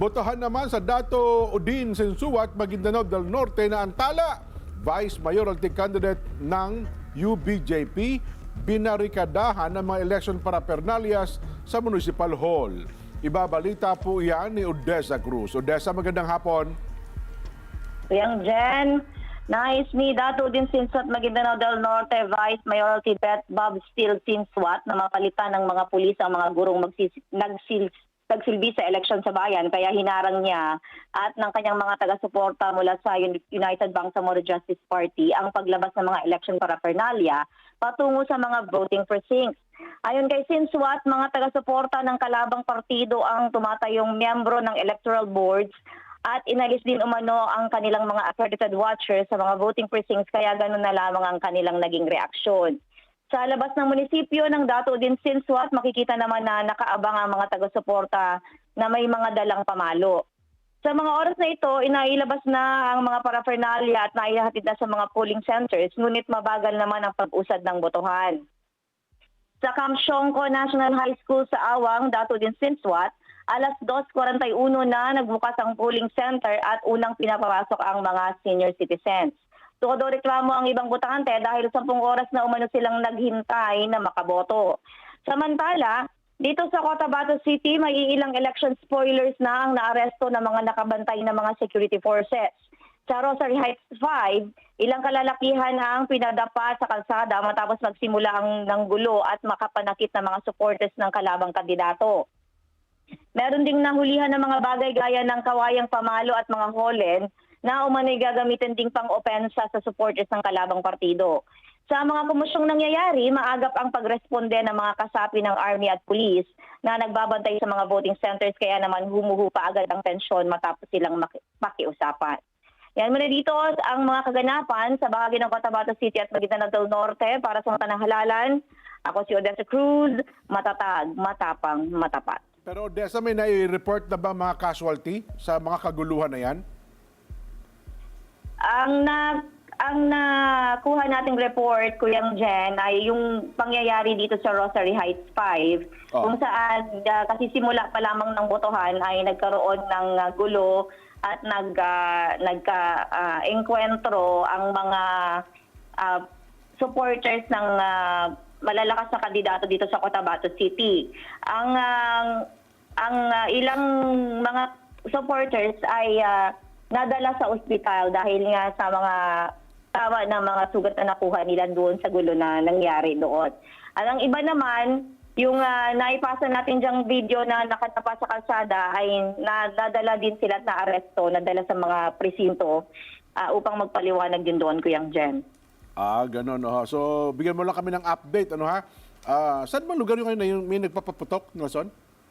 Botohan naman sa Dato Udin Sensuat, Maguindanao del Norte na antala, Vice Mayoralty candidate ng UBJP, binarikadahan ng mga election paraphernalias sa Municipal Hall. Ibabalita po yan ni Odessa Cruz. Odessa, magandang hapon. Yang Jen, nais ni Dato din Sinswat Maguindanao del Norte Vice Mayoralty Bet Bob Steele Sinswat na mapalitan ng mga pulis ang mga gurong magsis, nagsil, nagsilbi sa eleksyon sa bayan kaya hinarang niya at ng kanyang mga taga-suporta mula sa Un- United Bangsamoro Justice Party ang paglabas ng mga election paraphernalia patungo sa mga voting precincts. Ayon kay Sinswat, mga taga-suporta ng kalabang partido ang tumatayong miyembro ng electoral boards at inalis din umano ang kanilang mga accredited watchers sa mga voting precincts kaya ganun na lamang ang kanilang naging reaksyon. Sa labas ng munisipyo ng Dato din Sinswat, makikita naman na nakaabang ang mga taga-suporta na may mga dalang pamalo. Sa mga oras na ito, inailabas na ang mga paraphernalia at naihatid na sa mga polling centers, ngunit mabagal naman ang pag-usad ng botohan. Sa Kamsyongko National High School sa Awang, Dato din Sinswat, alas 2.41 na nagbukas ang polling center at unang pinapapasok ang mga senior citizens. Todo reklamo ang ibang botante dahil 10 oras na umano silang naghintay na makaboto. Samantala, dito sa Cotabato City, may ilang election spoilers na ang naaresto ng mga nakabantay na mga security forces. Sa Rosary Heights 5, ilang kalalakihan ang pinadapa sa kalsada matapos magsimula ang ng gulo at makapanakit ng mga supporters ng kalabang kandidato. Meron ding nahulihan ng mga bagay gaya ng kawayang pamalo at mga holen na umano'y gagamitin ding pang-opensa sa supporters ng kalabang partido. Sa mga kumusyong nangyayari, maagap ang pagresponde ng mga kasapi ng army at police na nagbabantay sa mga voting centers kaya naman humuhupa agad ang tensyon matapos silang maki- pakiusapan. Yan muna dito ang mga kaganapan sa bahagi ng Cotabato City at Maguindanao del Norte para sa Mata ng. Ako si Odessa Cruz, matatag, matapang, matapat. Pero Odessa, may nai-report na ba mga casualty sa mga kaguluhan na yan? Ang na ang nakuha nating report, Kuyang Jen, ay yung pangyayari dito sa Rosary Heights 5, Oh. kung saan uh, kasi simula pa lamang ng botohan ay nagkaroon ng uh, gulo at nag uh, nagka uh, enkwentro ang mga uh, supporters ng uh, malalakas na kandidato dito sa Cotabato City. Ang ang ang uh, ilang mga supporters ay uh, nadala sa ospital dahil nga sa mga tama na mga sugat na nakuha nila doon sa gulo na nangyari doon. At ang iba naman, yung uh, naipasa natin diyang video na nakatapa sa kalsada ay nadadala din sila at na-aresto, nadala sa mga presinto uh, upang magpaliwanag din doon, Kuyang Jen. Ah, ganun. Oh. So, bigyan mo lang kami ng update. Ano ha? Ah, saan ba lugar yung na yung may nagpapaputok, Nelson?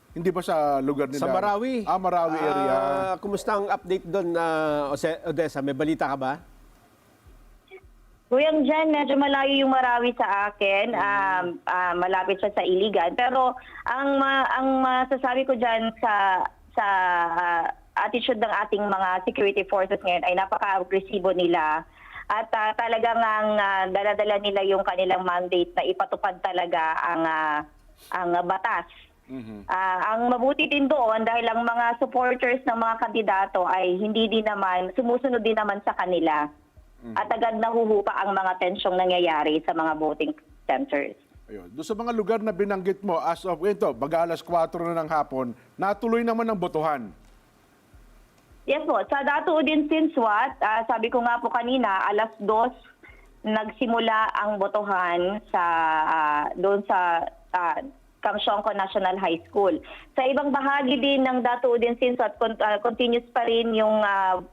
Hindi ba sa lugar nila? Sa Marawi. Ah, Marawi area. Ah, kumusta ang update doon na Odessa? May balita ka ba? Kuyang Jen, medyo malayo yung Marawi sa akin. Um, ah, malapit siya sa Iligan. Pero ang ma- ang masasabi ko dyan sa sa ah, attitude ng ating mga security forces ngayon ay napaka-agresibo nila. At ah, talagang ang ah, daladala nila yung kanilang mandate na ipatupad talaga ang ah, ang ah, batas. Ah, ang mabuti din doon dahil ang mga supporters ng mga kandidato ay hindi din naman, sumusunod din naman sa kanila. At agad nahuhupa ang mga tensyong nangyayari sa mga voting centers. Ayun. Doon sa mga lugar na binanggit mo, as of ito, baga alas 4 na ng hapon, natuloy naman ang botohan. Yes po, sa Dato Udin Sinswat, ah, sabi ko nga po kanina, alas 2 nagsimula ang botohan sa ah, doon sa uh, Kamsyongko National High School. Sa ibang bahagi din ng Dato Udin Sinswat, con- ah, continuous pa rin yung ah,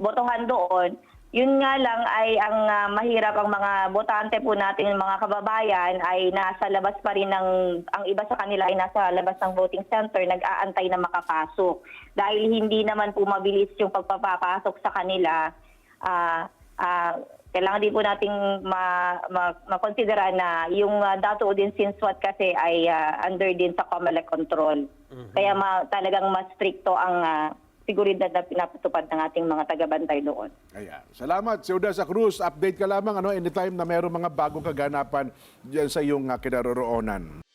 botohan doon. Yun nga lang ay ang ah, mahirap ang mga botante po natin, mga kababayan ay nasa labas pa rin ng ang iba sa kanila ay nasa labas ng voting center nag-aantay na makapasok. Dahil hindi naman po mabilis yung pagpapapasok sa kanila. ah ah, kailangan din po nating ma, ma, makonsidera na yung uh, Dato din Sinswat kasi ay ah, under din sa COMELEC control. Kaya ma, talagang mas stricto ang ah, seguridad na pinapatupad ng ating mga taga-bantay doon. Ayan. Salamat, si Odessa Cruz. Update ka lamang ano, anytime na mayroong mga bagong kaganapan dyan sa iyong uh, kinaroroonan.